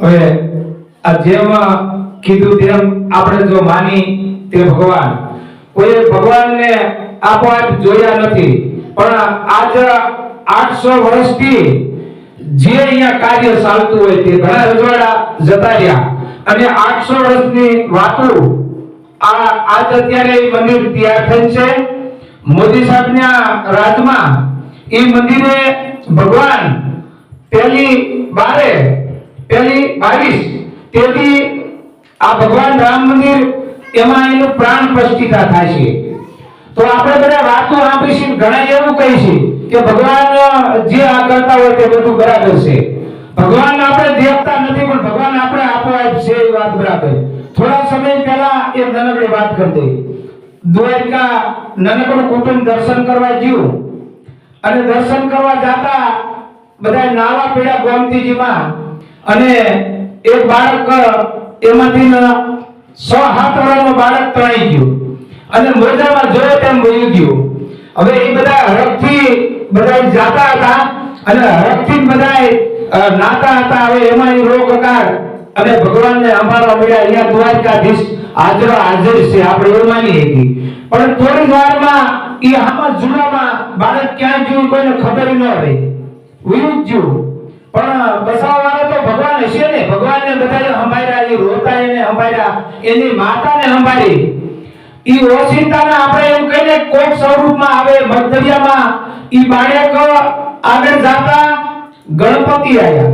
હવે આ જેમ કીધું તેમ આપણે જો માની તે ભગવાન. કોઈ ભગવાનને આપોઆપ જોયા નથી, પણ આજ આઠસો વર્ષથી જે અહીંયા કાર્ય ચાલતું હોય તે ઘણા રજવાડા જતા રહ્યા. અને આઠસો વર્ષની વાતો આ આજ અત્યારે એ મંદિર તૈયાર થયું છે. મોદી સાહેબના રાજમાં એ મંદિરે ભગવાન પહેલી બારે પહેલી બાવીસ, તેથી આ ભગવાન રામ મંદિર એમાં એનું પ્રાણ પ્રતિષ્ઠા થાય છે. તો આપણે બધા વાતો આપીશું ઘણા એવું કહીશું કે ભગવાન જે આ કરતા હોય તે બધું બરાબર છે. ભગવાન આપણે દેખતા નથી, પણ ભગવાન આપણે આપોઆપ છે એ વાત બરાબર. થોડા સમય પહેલા એ નાનકડી વાત કરી દઈ. દ્વારકા નાનકડું કુટુંબ દર્શન કરવા ગયું. અને દર્શન કરવા જાતા બધા નાવા પીડા ગોમતીજીમાં અને એ બાળક એમાંથી સો હાથ સાત બાળક તણાઈ ગયું. અને મોજામાં જોયો તેમ વહી ગયું. હવે એ બધા હરખથી બધા જાતા હતા અને હરખથી બધા નાતા હતા. હવે એમાં એ રોગકાર અને ભગવાનને અમારા મળ્યા. અહીંયા દ્વારકાધીશ હાજર હાજર છે. આપણે એવું માની હતી પણ થોડી વારમાં એ આમાં જુનામાં બાળક ક્યાં ગયું કોઈને ખબર ન રહી. વયું જ ગયું. ભગવાન હશે ને, ભગવાનને બધાએ સંભાળ્યા એ રોતા એને સંભાળ્યા, એની માતાને સંભાળી. ઈ ઓશિંતાને આપણે એમ કહીને કોક સ્વરૂપમાં આવે મધદરિયામાં ઈ બાળક આગળ જાતા ગણપતિ આવ્યા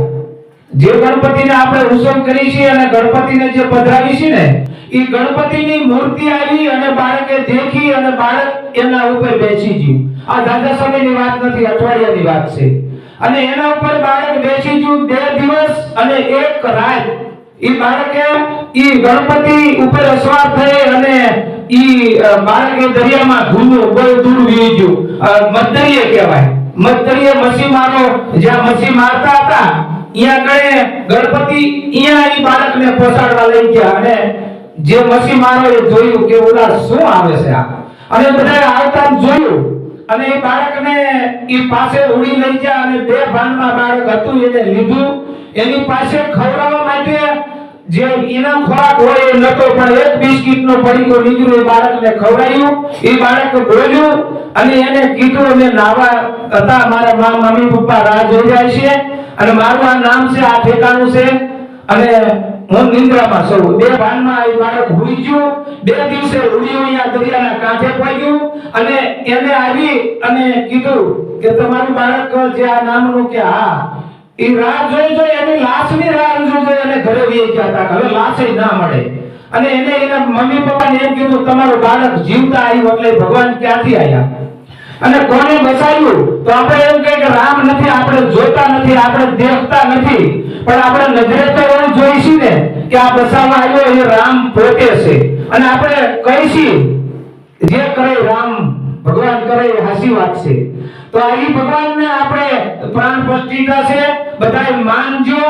જે ગણપતિને આપણે ઉત્સવ કરી છીએ અને ગણપતિને જે પધરાવી છે ને એ ગણપતિની મૂર્તિ આવી અને બાળકે દેખી અને બાળક એના ઉપર બેસી ગયું. આ દાદા સમયની વાત નથી, અઠવાડિયાની વાત છે. અને એના ઉપર બાળક બેસી જુ બે દિવસ અને એક રાત. ઈ બાળકે ઈ ગણપતિ ઉપર અસવાર થઈ અને ઈ બાળકે દરિયામાં ઘૂમ્યું બહુ દૂર વી ગયું. અ, કહેવાય. મધદરિયે મસી મારો જ્યાં મસી મારતા હતા અહીંયા કણે ગણપતિ અહીંયા ઈ બાળકને પોસાડવા લઈ ગયા અને જે મસી મારો એ જોયું કે ઓલા શું આવે છે આ. અને બધા આવતા જોયું. અને એ બાળકને એ પાસે ઉડી લઈ ગયા અને બે ભાનમાં બાળક હતું, એને લીધું. એની પાસે ખવડાવવા માટે જે એના ખોરાક હોય એ નતો, પણ એક બિસ્કિટનો પડીકો નીકળ્યો બાળકને ખવડાવ્યું એ બાળક બોલ્યું અને એને કીધું, અમે નાવા હતા, મારા મા, મમ્મી, પપ્પા રાહ જોઈ જાય છે અને મારું આ નામ છે, આ ઠેકાણું છે. અને હું નિંદ્રામાં છું બે ભાનમાં આવી બાળક હુઈ ગયું. બે દિવસે ઉડ્યું અહીંયા દરિયાના કાંઠે પડ્યું અને એને આવી અને કીધું કે તમારું બાળક જે આ નામનું કે હા, એ રાહ જોઈ જોઈ એની લાશની રાહ જોઈ અને ઘરે વી ગયા હતા હવે લાશ ના મળે. અને એને એના મમ્મી પપ્પાને એમ કીધું, તમારું બાળક જીવતા આવ્યું એટલે ભગવાન ક્યાંથી આવ્યા અને કોને બચાવ્યું? તો આપણે એમ કહીએ કે રામ નથી, આપણે જોતા નથી, આપણે દેખતા નથી. પણ આપણે નજરે તો એવું જોઈશું ને કે આ બચાવવા આવ્યો એ રામ પોતે છે. અને આપણે કહીશું, જે કરે રામ, ભગવાન કરે એ હાસી વાત છે. તો આ ઈ ભગવાનને આપણે પ્રાણ પ્રતિષ્ઠા છે બધાએ માનજો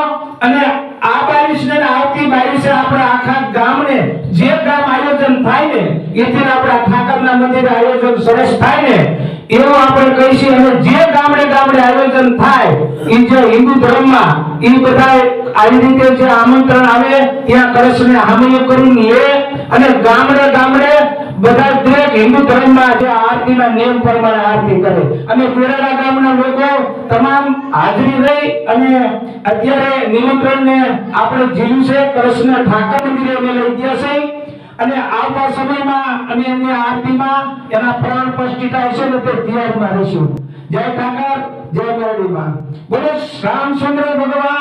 અને આ બારીશને ને આવતી બારીશે આપણે આખા ગામને જે ગામ આયોજન થાય ને, એથી આપણા ઠાકરના મંદિર આયોજન સરસ થાય ને. એવું આપણે કહીશું, અને જે ગામડે ગામડે આયોજન થાય, એ જે હિન્દુ ધર્મમાં, એ બધા આવી રીતે જે આમંત્રણ આવે, ત્યાં કળશને હામીઓ કરીને લે, અને ગામડે ગામડે બધા દરેક હિન્દુ ધર્મમાં જે આરતીના નિયમ પ્રમાણે આરતી કરે. અને પેરાડા ગામના લોકો તમામ હાજરી રહી અને અત્યારે નિમંત્રણને આપણે જીવ્યું છે કૃષ્ણ ઠાકર મંદિરે લઈ ગયા છે અને આવતા સમયમાં અમે એમની આરતીમાં એના પ્રાણ પ્રતિષ્ઠા હશે ને તે ધ્યાનમાં રહીશું. જય ઠાકર, જય મેરડીમાં. બોલો, રામચંદ્ર ભગવાન